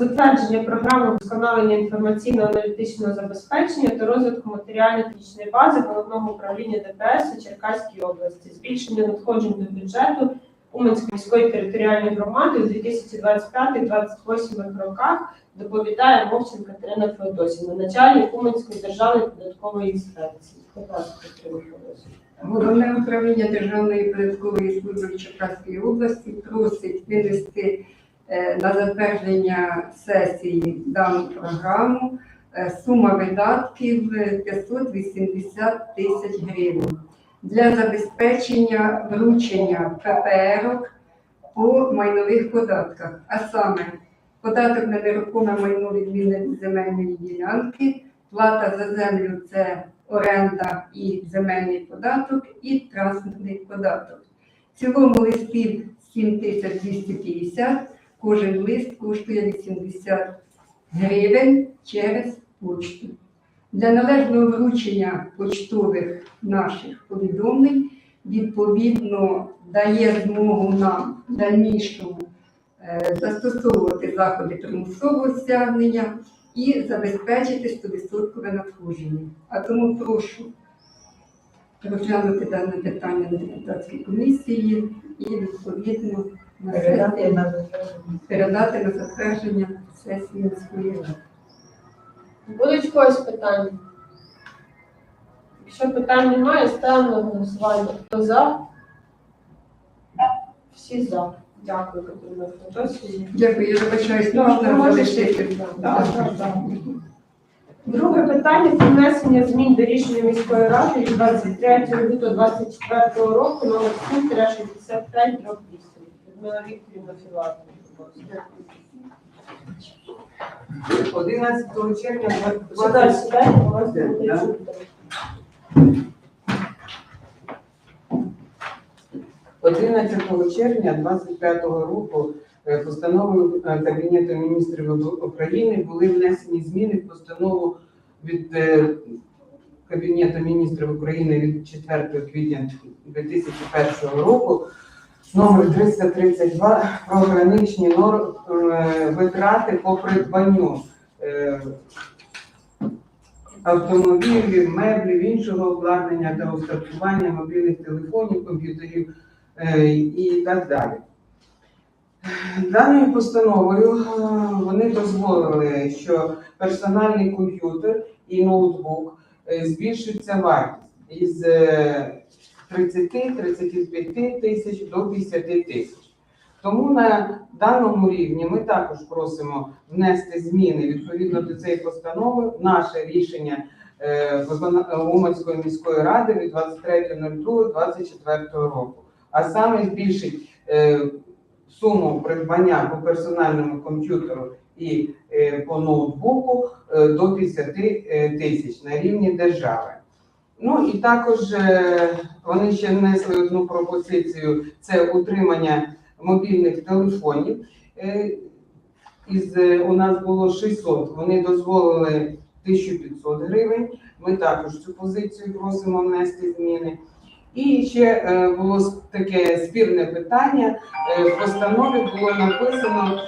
затвердження програми вдосконалення інформаційно-аналітичного забезпечення та розвитку матеріально-технічної бази головного управління ДПС у Черкаській області, збільшення надходжень до бюджету Уманської міської територіальної громади у 2025-2028 роках доповідає Мовченко Катерина Феодосівна, начальник Уманської державної податкової інспекції. Головне управління Державної податкової служби Черкаської області просить винести на затвердження сесії дану програму. Е, Сума видатків е, 580 тисяч гривень для забезпечення вручення ППР по майнових податках, а саме податок на нерухоме майно відмінне від земельної ділянки, плата за землю це оренда і земельний податок, і транспортний податок. В цілому листів 7250, кожен лист коштує 80 гривень через почту. Для належного вручення почтових наших повідомлень відповідно дає змогу нам в дальнішому е, застосовувати заходи примусового стягнення і забезпечити 100% надходження. А тому прошу розглянути дане питання на депутатській комісії і відповідно Передати на затвердження. передати на затвердження сесії міської ради. Будуть в когось питання? Якщо питань немає, ставимо на голосування. Хто за? Всі за. Дякую, Катерина Федосівна. Дякую, я вибачаюсь, Ну, можна можете. залишити. Так. Друге питання про внесення змін до рішення міської ради від 23 лютого 2024 року номер 7-65 дроб 8. Людмила Філатова. 11 червня Сюди, сідайте, у вас Да. буде чути. 11 червня 25 року е, постановою е, Кабінету міністрів України були внесені зміни в постанову від е, Кабінету міністрів України від 4 квітня 2001 року номер 332 про граничні нор- е, витрати по придбанню е, автомобілів, меблів, іншого обладнання та устаткування мобільних телефонів, комп'ютерів е, і так далі. Даною постановою вони дозволили, що персональний комп'ютер і ноутбук збільшується вартість із 30-35 тисяч до 50 тисяч. Тому на даному рівні ми також просимо внести зміни відповідно до цієї постанови. Наше рішення е, Уманської міської ради від 23.02.24 року, а саме збільшить е, суму придбання по персональному комп'ютеру і е, по ноутбуку до 50 е, тисяч на рівні держави. Ну і також е, вони ще внесли одну пропозицію: це утримання мобільних телефонів. Е, Із е, у нас було 600, вони дозволили 1500 гривень. Ми також цю позицію просимо внести зміни. І ще було таке спірне питання. В постанові було написано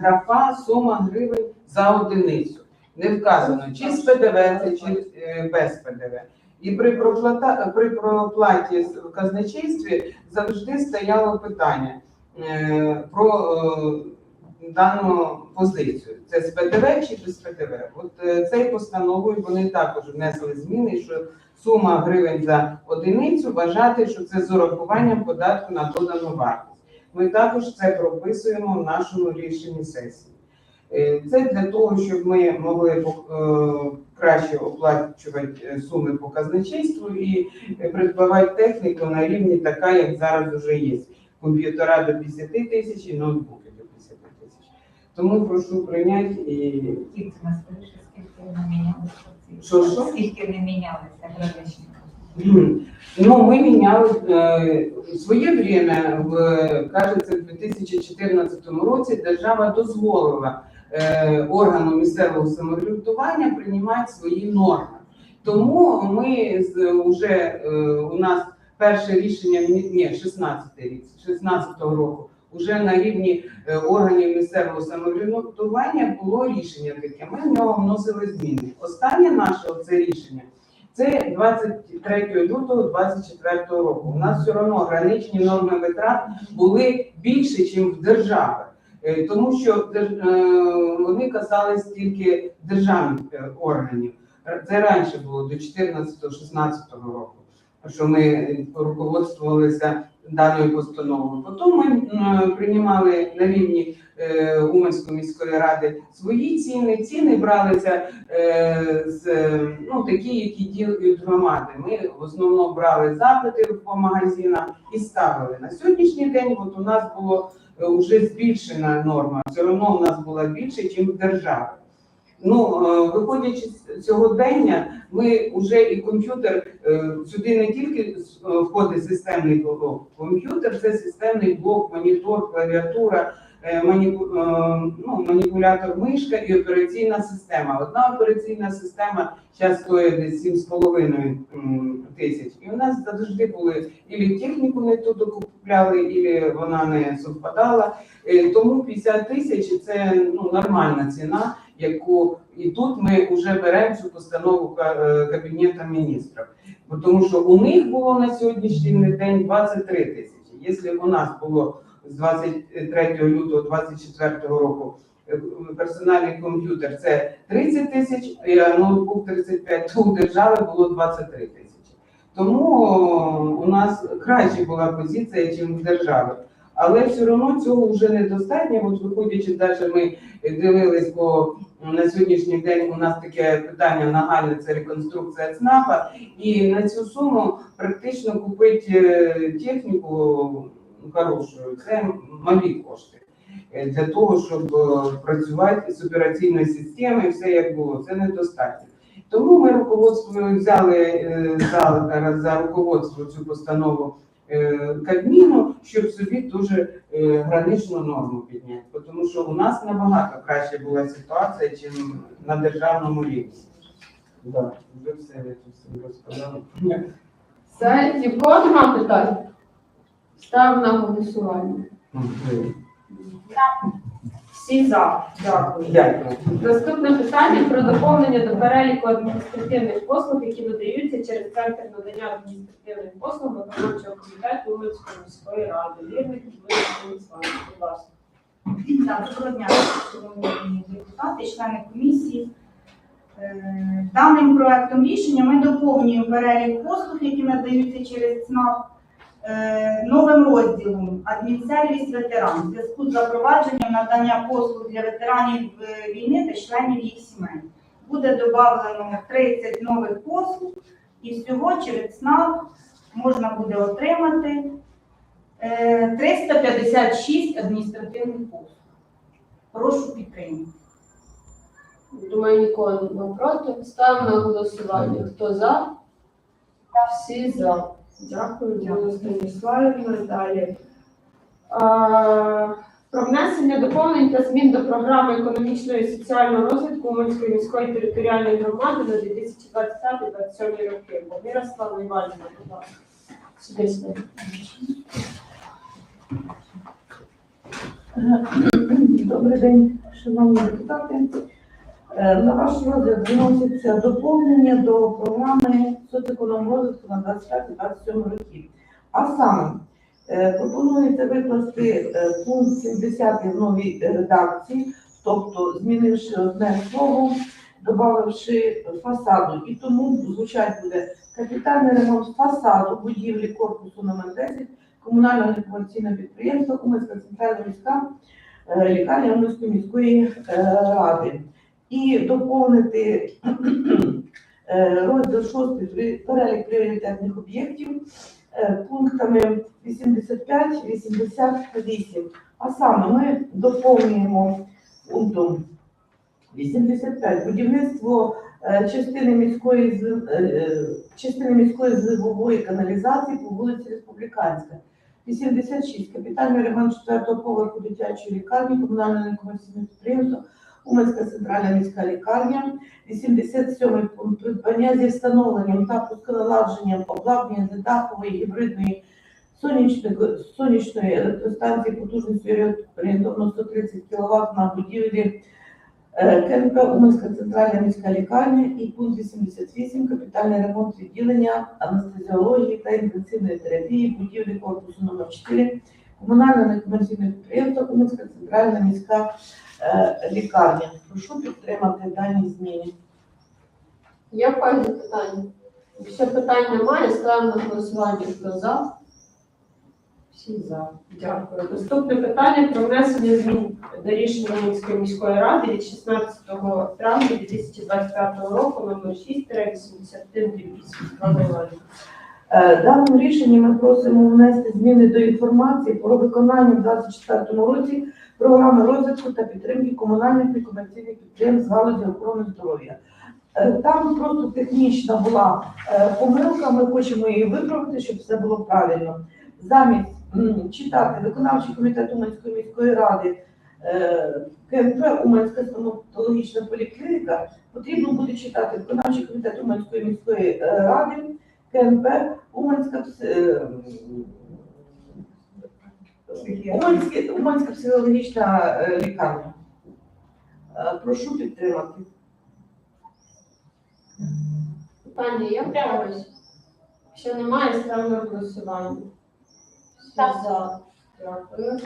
графа сума гривень за одиницю. Не вказано, чи з ПДВ це, чи е, без ПДВ. І при проплата при проплаті в казначействі завжди стояло питання е, про е, дану позицію. Це з ПДВ чи без ПДВ. От цією постановою вони також внесли зміни, що сума гривень за одиницю вважати, що це з урахуванням податку на додану вартість. Ми також це прописуємо в нашому рішенні сесії. Е, Це для того, щоб ми могли е, краще оплачувати е, суми по казначейству і придбавати техніку на рівні така, як зараз вже є. Комп'ютера до 50 тисяч і ноутбуки до 50 тисяч. Тому прошу прийняти і Скільки нас скажи, скільки не мінялися? Що, що? Скільки не мінялися граничні? Ну, ми міняли в своє время, в, кажеться, в 2014 році держава дозволила органу місцевого самоврядування приймати свої норми. Тому ми з, уже е, у нас перше рішення ні 16 рік, 16 року вже на рівні е, органів місцевого самоврядування було рішення таке. Ми в нього вносили зміни. Останнє наше це рішення. Це 23 лютого 24 року. У нас все одно граничні норми витрат були більше, ніж в державі. Е, Тому що е, вони касались тільки державних е, органів. Це раніше було до 14-16 року, що ми руководствувалися даною постановою. Потім ми приймали на рівні е, Уманської міської ради свої ціни. Ціни бралися е, з е, ну, такі, які ділять громади. Ми в основному брали запити по магазинах і ставили. На сьогоднішній день от у нас було вже збільшена норма. Все одно у нас була більше, ніж в державі. Ну, е, виходячи з цього дня, ми вже і комп'ютер е, сюди не тільки е, входить системний блок. Комп'ютер це системний блок, монітор, клавіатура, е, маніпу- е, ну, маніпулятор мишка і операційна система. Одна операційна система зараз стоїть десь 7,5 м, тисяч. І у нас завжди були ілі техніку не туди купляли, ілі вона не совпадала. Е, Тому 50 тисяч це ну, нормальна ціна, яку і тут ми вже беремо цю постанову е, Кабінету міністрів. Тому що у них було на сьогоднішній день 23 тисячі. Якщо у нас було з 23 лютого 24 року е, персональний комп'ютер це 30 тисяч, а ноутбук 35, то у держави було 23 тисячі. Тому у нас краще була позиція, ніж в держави. Але все одно цього вже недостатньо. От виходячи далі, ми дивились, бо на сьогоднішній день у нас таке питання нагальне це реконструкція ЦНАПа. І на цю суму практично купити е, техніку хорошу це малі кошти. Е, Для того, щоб е, працювати з операційною системою, все як було, це недостатньо. Тому ми руководство взяли е, за, за руководство цю постанову Кабміну, щоб собі дуже граничну норму підняти. Тому що у нас набагато краще була ситуація, ніж на державному рівні. Да, вже все я тут. Все, ні в нема питань? Став на голосування. Всі за. Дякую. Дякую. Наступне питання про доповнення до переліку адміністративних послуг, які надаються через центр надання адміністративних послуг виконавчого комітету Уманської міської ради. Вірник будь ласка. Так, доброго дня, шановні депутати, члени комісії. Е, Даним проектом рішення ми доповнюємо перелік послуг, які надаються через ЦНАП, новим розділом Адмінсервіс ветеран в зв'язку з запровадженням надання послуг для ветеранів е, війни та членів їх сімей. Буде додано 30 нових послуг, і всього через ЦНАП можна буде отримати е, 356 адміністративних послуг. Прошу підтримати. Думаю, нікого не проти. Ставимо на голосування. Хто за? Всі за. Дякую, Діана Станіславівна. Далі. А, Про внесення доповнень та змін до програми економічного і соціального розвитку Уманської міської територіальної громади на 2025-2027 роки. Бо Мирослава Іванівна, будь ласка. Сюди сюди. Добрий день, шановні депутати. Е, На ваш розгляд вноситься доповнення до програми соцекономного розвитку на 25-27 років. А саме е, пропонується викласти е, пункт 70 в новій редакції, тобто змінивши одне слово, додавши фасаду. І тому звучать буде капітальний ремонт фасаду будівлі корпусу номер 10 комунального некомерційного підприємства Уманська центральна міська лікарня Уманської міської ради. І доповнити е, розділ 6 перелік пріоритетних об'єктів е, пунктами 85-88. А саме ми доповнюємо пунктом 85 будівництво е, частини міської частини міської зливової каналізації по вулиці Республіканська. 86. Капітальний ремонт четвертого поверху дитячої лікарні комунального некомерційного підприємства Уманська центральна міська лікарня. 87 пункт придбання зі встановленням та пусконаладженням обладнання для дахової гібридної сонячної, електростанції потужністю орієнтовно 130 кВт на будівлі е, КНП Уманська центральна міська лікарня і пункт 88 капітальний ремонт відділення анестезіології та інтенсивної терапії будівлі корпусу номер 4 комунальне некомерційне підприємство Уманська центральна міська е, лікарня. Прошу підтримати дані зміни. Є певні питання? Якщо питань немає, ставимо на голосування. Хто за? Всі за. Дякую. Наступне питання про внесення змін до рішення Уманської міської ради від 16 травня 2025 року номер 6 81 Е, Даним рішенням ми просимо внести зміни до інформації про виконання в 2024 році програми розвитку та підтримки комунальних некомерційних підприємств з галузі охорони здоров'я. Е, Там просто технічна була е, помилка, ми хочемо її виправити, щоб все було правильно. Замість читати виконавчий комітет Уманської міської ради е, КНП Уманська стоматологічна поліклініка, потрібно буде читати виконавчий комітет Уманської міської ради КНП Уманська Уманське- Уманська психологічна е, лікарня. Е, Прошу підтримати. Питання є в когось? Якщо немає, на голосування. Всі за. Дякую.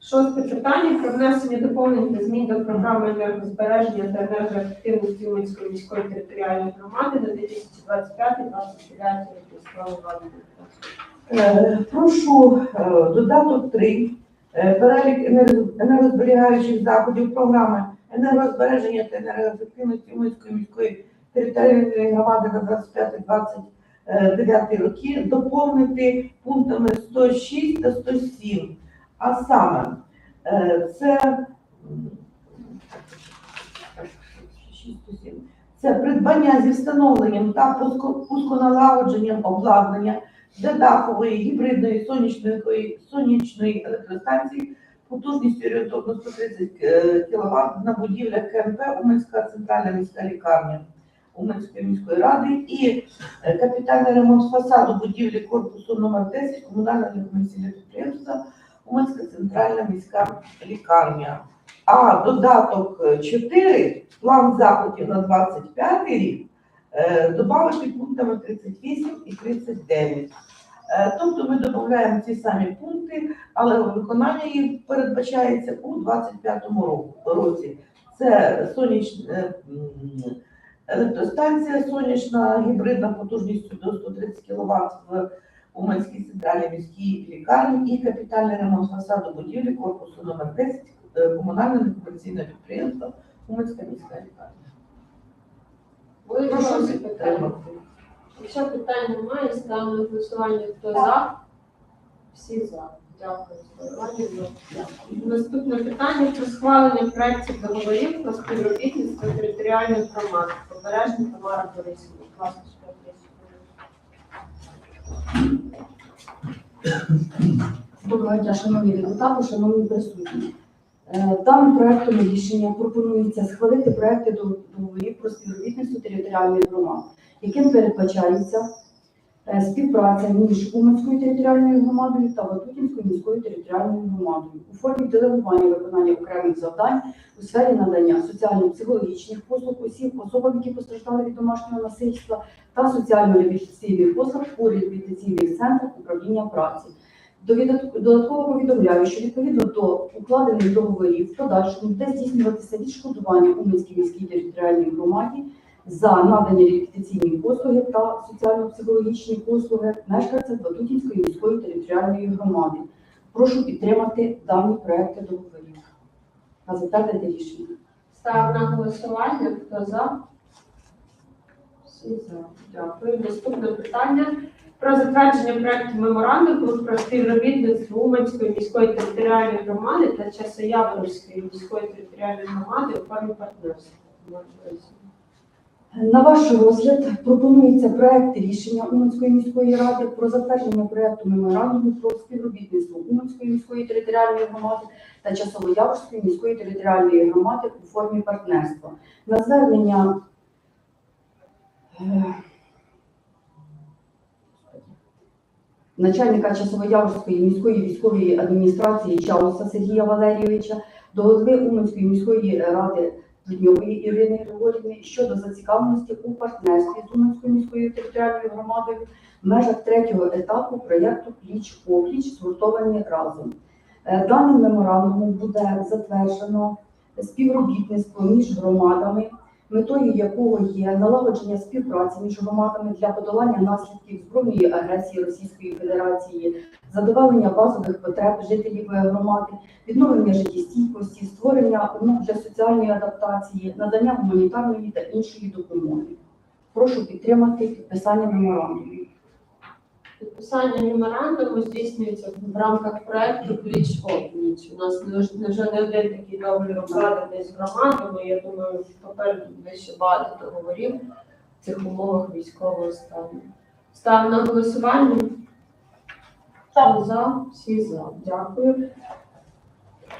Шосте питання про внесення доповнень та змін до програми енергозбереження та енергоефективності Уманської міської територіальної громади на 2025-2029 роки. Е, Прошу е, додаток 3, перелік енергозберігаючих заходів програми енергозбереження та енергоефективності Уманської міської територіальної громади на 25-29 роки доповнити пунктами 106 та 107. А саме, е, це м, 106, 107. це придбання зі встановленням та пуско- пусконалагодженням обладнання для гібридної сонячної, сонячної електростанції потужністю орієнтовно 130 кВт на будівлях КМП Уманська центральна міська лікарня Уманської міської ради і е, капітальний ремонт фасаду будівлі корпусу номер 10 комунального некомерційного підприємства Уманська центральна міська лікарня. А додаток 4, план заходів на 25 рік, е, додати пунктами 38 і 39. Е, Тобто ми додаємо ці самі пункти, але виконання їх передбачається у 25-му році. Це сонячна е, електростанція сонячна гібридна потужністю до 130 кВт в Уманській центральній міській лікарні і капітальний ремонт фасаду будівлі корпусу номер 10 е, комунальне некомерційне підприємство Уманська міська лікарня. Прошу всіх підтримати. Якщо питань немає, ставимо на голосування. Хто за? Всі за. Дякую. За. Наступне питання про схвалення проєктів договорів про співробітництво територіальних громад. Побережна Тамара Борисівна. Доброго дня, шановні депутати, шановні присутні. Е, Даним проектом рішення пропонується схвалити проекти договорів про співробітництво територіальних громад, яким передбачається е, співпраця між Уманською територіальною громадою та Ватутінською міською територіальною громадою у формі делегування виконання окремих завдань у сфері надання соціально-психологічних послуг осіб, особам, які постраждали від домашнього насильства, та соціально-реабілітаційних послуг у реабілітаційних центрах управління праці. Додатково повідомляю, що відповідно до укладених договорів в подальшому буде здійснюватися відшкодування Уманській міській територіальній громаді за надані реабілітаційні послуги та соціально-психологічні послуги мешканцям Батутінської міської територіальної громади. Прошу підтримати дані проекти договорів та затвердити рішення. Ставимо на голосування. Хто за? Всі за. Дякую. Наступне питання про затвердження проекту меморандуму про співробітництво Уманської міської територіальної громади та Часояворівської міської територіальної громади у формі партнерства. На ваш розгляд пропонується проект рішення Уманської міської ради про затвердження проекту меморандуму про співробітництво Уманської міської територіальної громади та Часовоярської міської територіальної громади у формі партнерства. На звернення е, начальника Часовоярської міської військової адміністрації Чауса Сергія Валерійовича, до голови Уманської міської ради Дудньової Ірини Григорівни щодо зацікавленості у партнерстві з Уманською міською територіальною громадою в межах третього етапу проєкту Пліч опліч згуртовані разом. Е, Даним меморандумом буде затверджено співробітництво між громадами, метою якого є налагодження співпраці між громадами для подолання наслідків збройної агресії Російської Федерації, задоволення базових потреб жителів е, громади, відновлення життєстійкості, створення умов для соціальної адаптації, надання гуманітарної та іншої допомоги. Прошу підтримати підписання меморандуму. Підписання меморандуму здійснюється в рамках проекту Пліч опніч. У нас не вже- не один такий договір укладений з громадами. Я думаю, попереду буде ще багато договорів в цих умовах військового стану. Ставимо на голосування. За? Всі за. Дякую.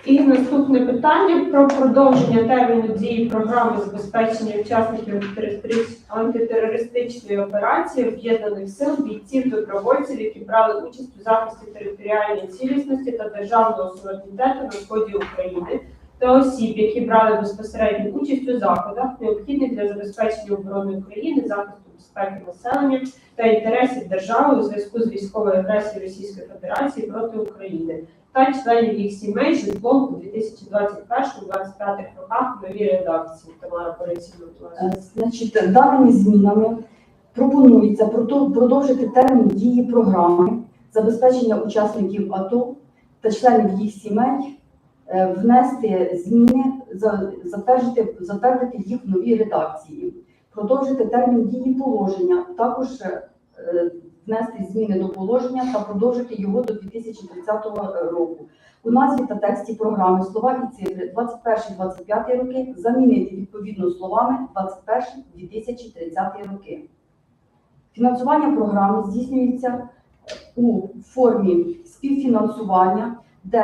І наступне питання про продовження терміну дії програми забезпечення учасників антитерористич- антитерористичної операції об'єднаних сил бійців добровольців, які брали участь у захисті територіальної цілісності та державного суверенітету на сході України, та осіб, які брали безпосередню участь у заходах, необхідних для забезпечення оборони України, захисту безпеки населення та інтересів держави у зв'язку з військовою агресією Російської Федерації проти України та членів їх сімей житлом у 2021-2025 роках в новій редакції. Тамара Борисівна. Е, Значить, даними змінами пропонується продовжити термін дії програми забезпечення учасників АТО та членів їх сімей, е, внести зміни, затвердити, затвердити їх в новій редакції, продовжити термін дії положення, також е, внести зміни до положення та продовжити його до 2030 року. У назві та тексті програми слова і цифри 21-25 роки замінити відповідно словами 21-2030 роки. Фінансування програми здійснюється у формі співфінансування, де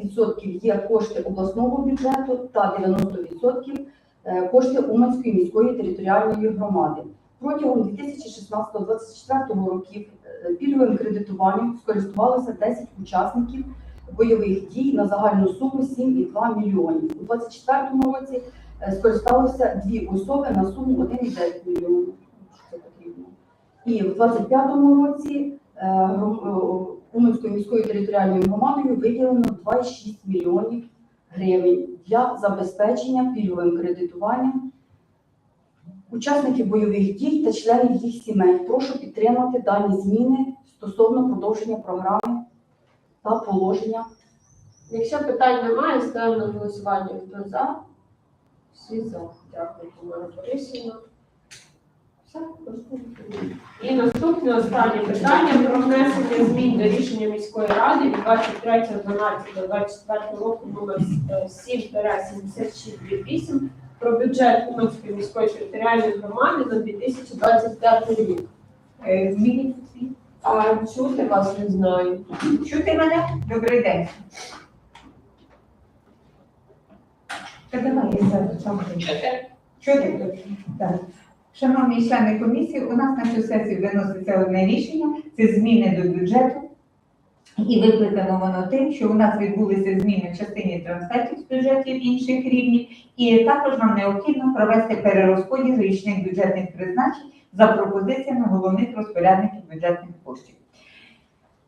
10% є кошти обласного бюджету та 90% е, кошти Уманської міської територіальної громади. Протягом 2016-2024 років е, пільговим кредитуванням скористувалося 10 учасників бойових дій на загальну суму 7,2 мільйонів. У 2024 році е, скористалося дві особи на суму 1,9 мільйонів. І в 2025 році е, Уманською міською територіальною громадою виділено 2,6 мільйонів гривень для забезпечення пільговим кредитуванням учасників бойових дій та членів їх сімей. Прошу підтримати дані зміни стосовно продовження програми та положення. Якщо питань немає, ставимо на голосування. Хто за? Всі за. Дякую, Тамара Борисівна. І наступне останнє питання про внесення змін до рішення міської ради від 23.12.24 року номер е, 7-7628 про бюджет Уманської міської територіальної громади на 2025 рік. Е, Змініть всі. А чути вас не знаю. Чути мене? Добрий день. Та давай, я Чути? Чути? Так. Шановні члени комісії, у нас на цю сесію виноситься одне рішення – це зміни до бюджету. І викликано воно тим, що у нас відбулися зміни в частині трансфертів з бюджетів інших рівнів, і також нам необхідно провести перерозподіл річних бюджетних призначень за пропозиціями головних розпорядників бюджетних коштів.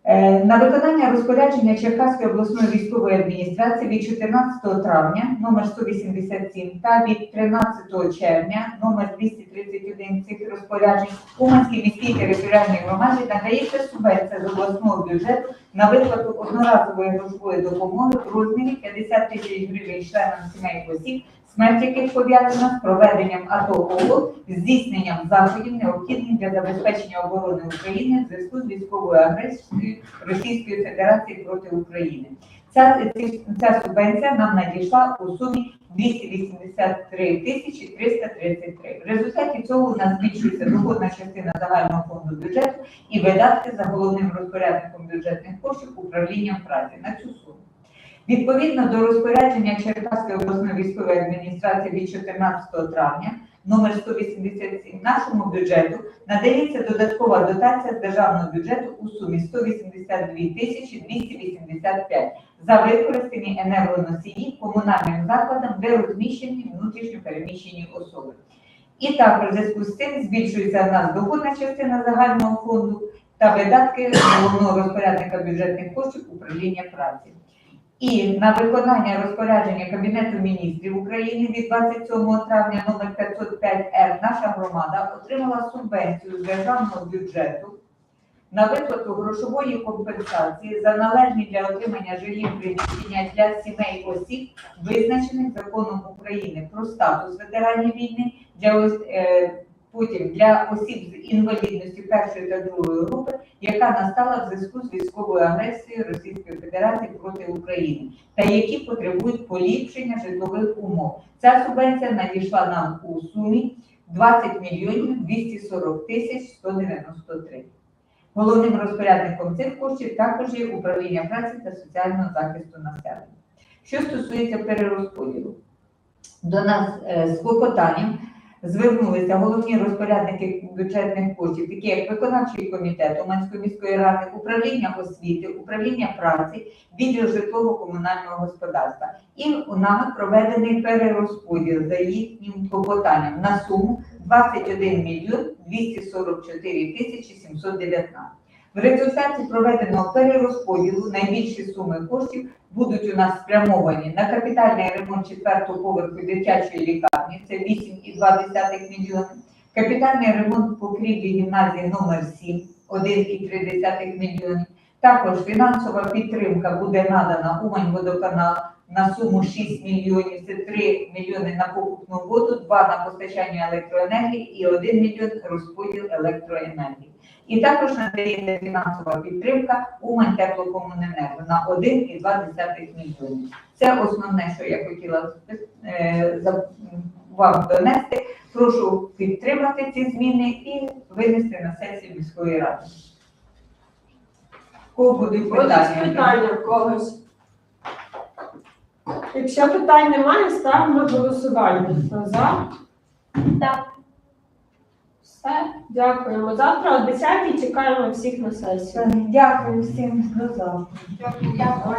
Е, На виконання розпорядження Черкаської обласної військової адміністрації від 14 травня номер 187 та від 13 червня номер 231 цих розпоряджень Уманській міській територіальній громаді надається субвенція з обласного бюджету на виплату одноразової грошової допомоги в розмірі 50 тисяч гривень членам сімей осіб, смерть яких пов'язана з проведенням АТО ООС, здійсненням заходів, необхідних для забезпечення оборони України в зв'язку з військовою агресією Російської Федерації проти України. Ця, ця субвенція нам надійшла у сумі 283 тисячі 333. В результаті цього у нас збільшується доходна частина загального фонду бюджету і видатки за головним розпорядником бюджетних коштів управлінням праці на цю суму. Відповідно до розпорядження Черкаської обласної військової адміністрації від 14 травня номер 187 нашому бюджету надається додаткова дотація з державного бюджету у сумі 182 тисячі 285 за використані енергоносії комунальним закладам, де розміщені внутрішньо переміщені особи. І також в зв'язку з цим збільшується в нас доходна частина загального фонду та видатки головного розпорядника бюджетних коштів управління праці. І на виконання розпорядження Кабінету міністрів України від 27 травня номер 505 р наша громада отримала субвенцію з державного бюджету на виплату грошової компенсації за належні для отримання жилів приміщення для сімей осіб, визначених законом України про статус ветеранів війни для е, потім для осіб з інвалідності першої та другої групи, яка настала в зв'язку з військовою агресією Російської Федерації проти України, та які потребують поліпшення житлових умов. Ця субвенція надійшла нам у сумі 20 мільйонів 240 тисяч 193. Головним розпорядником цих коштів також є управління праці та соціального захисту населення. Що стосується перерозподілу, до нас е, з клопотанням звернулися головні розпорядники бюджетних коштів, такі як виконавчий комітет Уманської міської ради, управління освіти, управління праці, відділ житлово-комунального господарства. І у нами проведений перерозподіл за їхнім клопотанням на суму 21 мільйон 244 тисячі 719. В результаті проведеного перерозподілу найбільші суми коштів будуть у нас спрямовані на капітальний ремонт четвертого поверху дитячої лікарні, це 8,2 мільйони, капітальний ремонт покрівлі гімназії номер 7, 1,3 мільйонів. Також фінансова підтримка буде надана Умань-Водоканал на суму 6 мільйонів, це 3 мільйони на покупну воду, 2 на постачання електроенергії і 1 мільйон розподіл електроенергії. І також надається фінансова підтримка Умань теплокомуненерго на 1,2 мільйонів. Це основне, що я хотіла е, вам донести. Прошу підтримати ці зміни і винести на сесію міської ради. Кого будуть Будуть питання? питання в когось. Якщо питань немає, ставимо голосування. Хто за? Так. Все, дякуємо. Завтра о 10 чекаємо всіх на сесію. Дякую всім. До завтра. Дякую.